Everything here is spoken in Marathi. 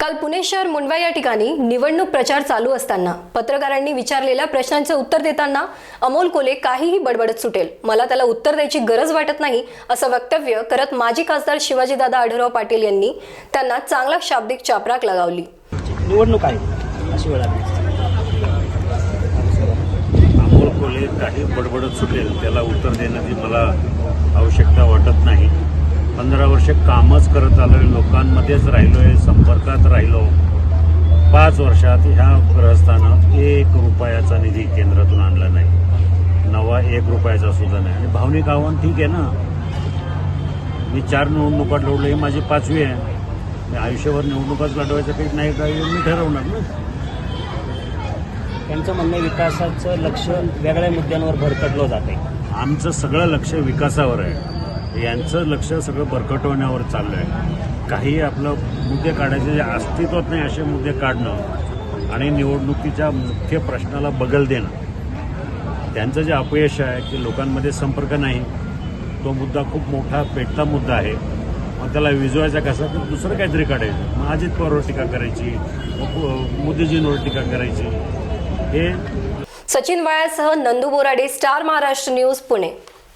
काल पुणे शहर मुंडवा या ठिकाणी निवडणूक प्रचार चालू असताना पत्रकारांनी विचारलेल्या प्रश्नांचे उत्तर देताना अमोल कोले काहीही बडबडत सुटेल. मला त्याला उत्तर द्यायची गरज वाटत नाही असं वक्तव्य करत माजी खासदार शिवाजीदादा आढळराव पाटील यांनी त्यांना चांगला शाब्दिक चापराक लगावली. निवडणूक आहे. अशी वेळ अमोल कोले काही बडबडत सुटेल. त्याला उत्तर देण्याची मला आवश्यकता वाटत नाही. पंधरा वर्ष कामच करत आलो आहे लोकांमध्येच राहिलो आहे संपर्कात राहिलो. पाच वर्षात ह्या ग्रहस्थानं एक रुपयाचा निधी केंद्रातून आणला नाही. नवा एक रुपयाचा सुद्धा नाही. आणि भावनिक आव्हान ठीक आहे ना? मी चार निवडणुका लढलो ही माझी पाचवी आहे. मी आयुष्यभर निवडणुकाच लढवायचं काही नाही काही मी ठरवणार ना. त्यांचं म्हणणं विकासाचं लक्ष वेगळ्या मुद्द्यांवर भरकटलं जाते आमचं सगळं लक्ष विकासावर आहे. यांचं लक्ष सगळं बरकटवण्यावर चाललं आहे काही आपलं मुद्दे काढायचे जे अस्तित्वात नाही असे मुद्दे काढणं आणि निवडणुकीच्या मुख्य प्रश्नाला बगल देणं. त्यांचं जे अपयश आहे की लोकांमध्ये संपर्क नाही तो मुद्दा खूप मोठा पेटता मुद्दा आहे. मग त्याला विजवायचा कसा? तर दुसरं काहीतरी काढायचं. मग अजित पवारवर टीका करायची मोदीजींवर टीका करायची. हे सचिन वाळ्यासह नंदू बोराडे स्टार महाराष्ट्र न्यूज पुणे.